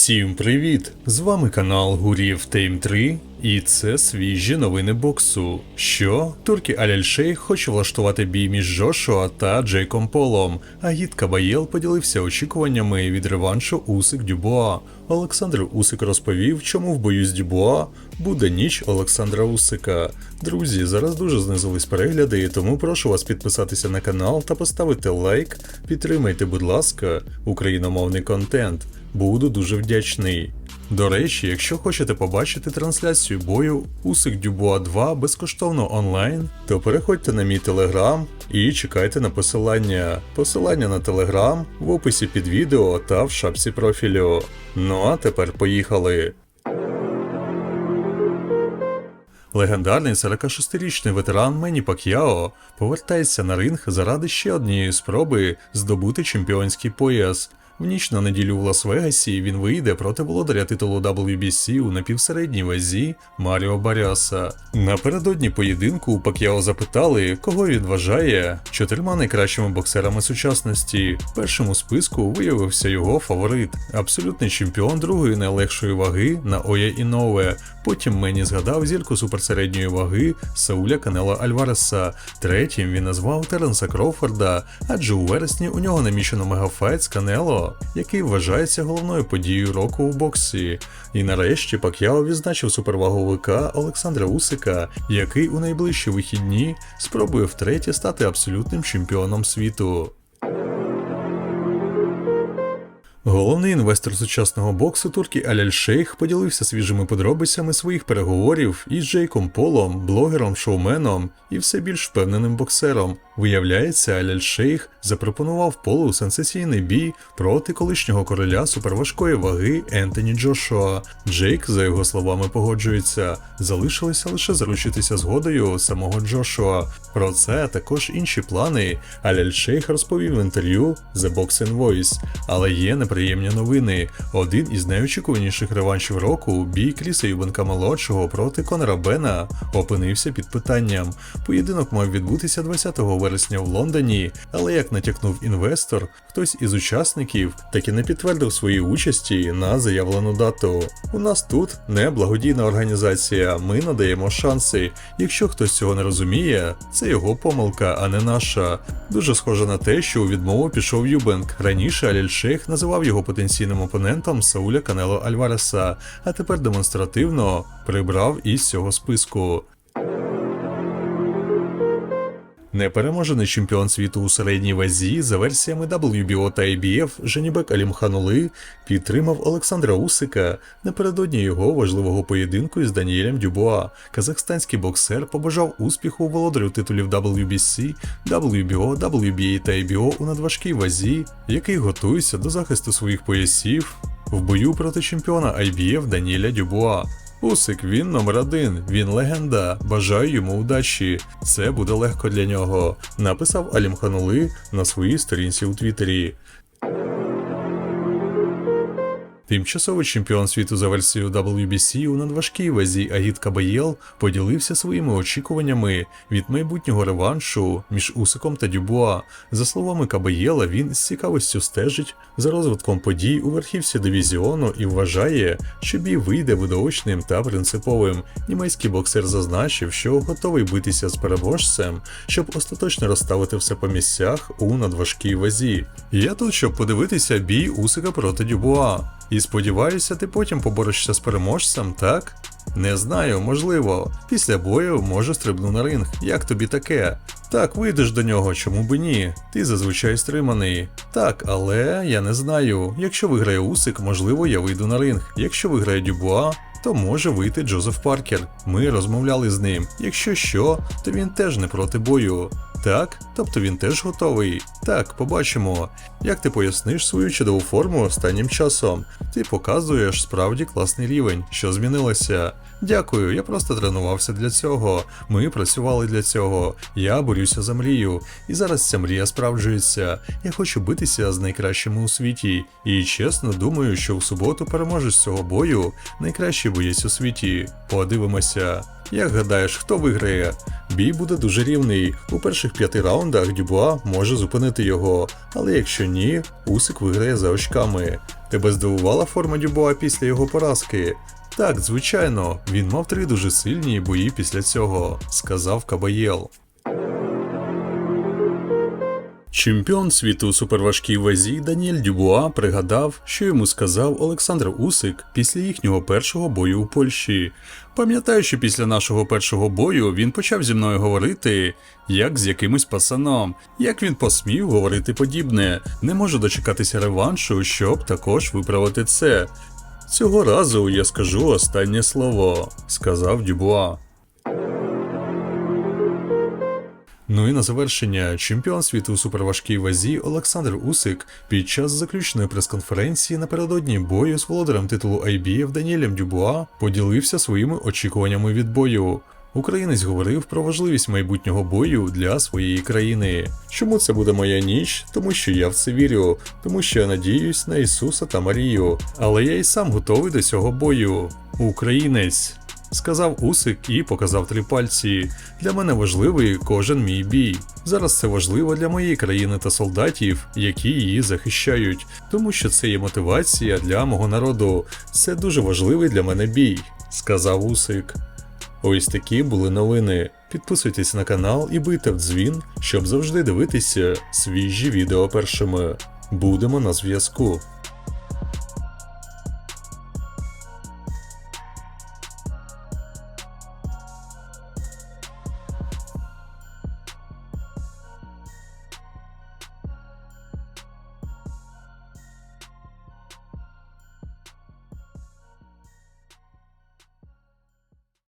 Всім привіт! З вами канал Гурів Тейм 3, і це свіжі новини боксу. Що турки Аляль Шейх хоче влаштувати бій між Джошуа та Джейком Полом. А гід Кабаєл поділився очікуваннями від реваншу Усик Дюбуа. Олександр Усик розповів, чому в бою з Дюбуа буде ніч Олександра Усика. Друзі, зараз дуже знизились перегляди, тому прошу вас підписатися на канал та поставити лайк. Підтримайте, будь ласка, україномовний контент. Буду дуже вдячний. До речі, якщо хочете побачити трансляцію бою Усик Дюбуа 2 безкоштовно онлайн, то переходьте на мій телеграм і чекайте на посилання. Посилання на телеграм в описі під відео та в шапці профілю. Ну а тепер поїхали. Легендарний 46-річний ветеран Мені Пак'яо повертається на ринг заради ще однієї спроби здобути чемпіонський пояс. В ніч на неділю в Лас-Вегасі він вийде проти володаря титулу WBC у напівсередній вазі Маріо Баряса. Напередодні поєдинку у Пак'яо запитали, кого він вважає чотирма найкращими боксерами сучасності. В першому списку виявився його фаворит, абсолютний чемпіон другої найлегшої ваги на Наоя Інове. Потім Мені згадав зірку суперсередньої ваги Сауля Канела Альвареса. Третім він назвав Теренса Кроуфорда, адже у вересні у нього намічено мегафайт з Канело, який вважається головною подією року у боксі. І нарешті Пак'яо відзначив суперваговика Олександра Усика, який у найближчі вихідні спробує втретє стати абсолютним чемпіоном світу. Головний інвестор сучасного боксу турки Аляль Шейх поділився свіжими подробицями своїх переговорів із Джейком Полом, блогером, шоуменом і все більш впевненим боксером. Виявляється, Аляль Шейх запропонував Полу сенсаційний бій проти колишнього короля суперважкої ваги Ентоні Джошуа. Джейк, за його словами, погоджується. Залишилося лише заручитися згодою самого Джошуа. Про це також інші плани. Аляль Шейх розповів в інтерв'ю The Boxing Voice. Але є неприємні новини. Один із найочікуваніших реваншів року, бій Кріса Юбенка молодшого проти Конора Бена, опинився під питанням. Поєдинок мав відбутися 20 вересня в Лондоні, але як натякнув інвестор, хтось із учасників таки не підтвердив свої участі на заявлену дату. У нас тут не благодійна організація, ми надаємо шанси. Якщо хтось цього не розуміє, це його помилка, а не наша. Дуже схоже на те, що у відмову пішов Юбенк. Раніше Аліль Шейх називав його потенційним опонентом Сауля Канело Альвареса, а тепер демонстративно прибрав із цього списку. Непереможений чемпіон світу у середній вазі за версіями WBO та IBF Женібек Алімханули підтримав Олександра Усика напередодні його важливого поєдинку із Даніелем Дюбуа. Казахстанський боксер побажав успіху володарю титулів WBC, WBO, WBA та IBO у надважкій вазі, який готується до захисту своїх поясів в бою проти чемпіона IBF Даніеля Дюбуа. Усик, він номер один, він легенда. Бажаю йому удачі. Це буде легко для нього. Написав Алім Ханули на своїй сторінці у Твіттері. Тимчасовий чемпіон світу за версією WBC у надважкій вазі Агіт Кабаєл поділився своїми очікуваннями від майбутнього реваншу між Усиком та Дюбуа. За словами Кабаєла, він з цікавістю стежить за розвитком подій у верхівці дивізіону і вважає, що бій вийде видовочним та принциповим. Німецький боксер зазначив, що готовий битися з переможцем, щоб остаточно розставити все по місцях у надважкій вазі. Я тут, щоб подивитися бій Усика проти Дюбуа. І сподіваюся, ти потім поборешся з переможцем, так? Не знаю, можливо. Після бою може стрибну на ринг. Як тобі таке? Так, вийдеш до нього, чому би ні? Ти зазвичай стриманий. Так, але я не знаю. Якщо виграє Усик, можливо, я вийду на ринг. Якщо виграє Дюбуа, то може вийти Джозеф Паркер. Ми розмовляли з ним. Якщо що, то він теж не проти бою. Так, тобто він теж готовий. Так, побачимо. Як ти поясниш свою чудову форму останнім часом? Ти показуєш справді класний рівень, що змінилося. Дякую, я просто тренувався для цього. Ми працювали для цього. Я борюся за мрію. І зараз ця мрія справджується. Я хочу битися з найкращими у світі. І чесно думаю, що в суботу переможе з цього бою найкращий боєць у світі. Подивимося. Як гадаєш, хто виграє? Бій буде дуже рівний. У перших п'яти раундах Дюбуа може зупинити його, але якщо ні, Усик виграє за очками. Тебе здивувала форма Дюбуа після його поразки? Так, звичайно, він мав три дуже сильні бої після цього, сказав Кабаєл. Чемпіон світу у суперважкій вазі Даніель Дюбуа пригадав, що йому сказав Олександр Усик після їхнього першого бою у Польщі. Пам'ятаю, що після нашого першого бою він почав зі мною говорити, як з якимось пацаном, як він посмів говорити подібне. Не можу дочекатися реваншу, щоб також виправити це. Цього разу я скажу останнє слово, сказав Дюбуа. Ну і на завершення, чемпіон світу у суперважкій вазі Олександр Усик під час заключної прес-конференції напередодні бою з володарем титулу IBF Даніелем Дюбуа поділився своїми очікуваннями від бою. Українець говорив про важливість майбутнього бою для своєї країни. Чому це буде моя ніч? Тому що я в це вірю, тому що я надіюсь на Ісуса та Марію. Але я й сам готовий до цього бою. Українець. Сказав Усик і показав три пальці. Для мене важливий кожен мій бій. Зараз це важливо для моєї країни та солдатів, які її захищають, тому що це є мотивація для мого народу. Це дуже важливий для мене бій, сказав Усик. Ось такі були новини. Підписуйтесь на канал і бийте в дзвін, щоб завжди дивитися свіжі відео першими. Будемо на зв'язку.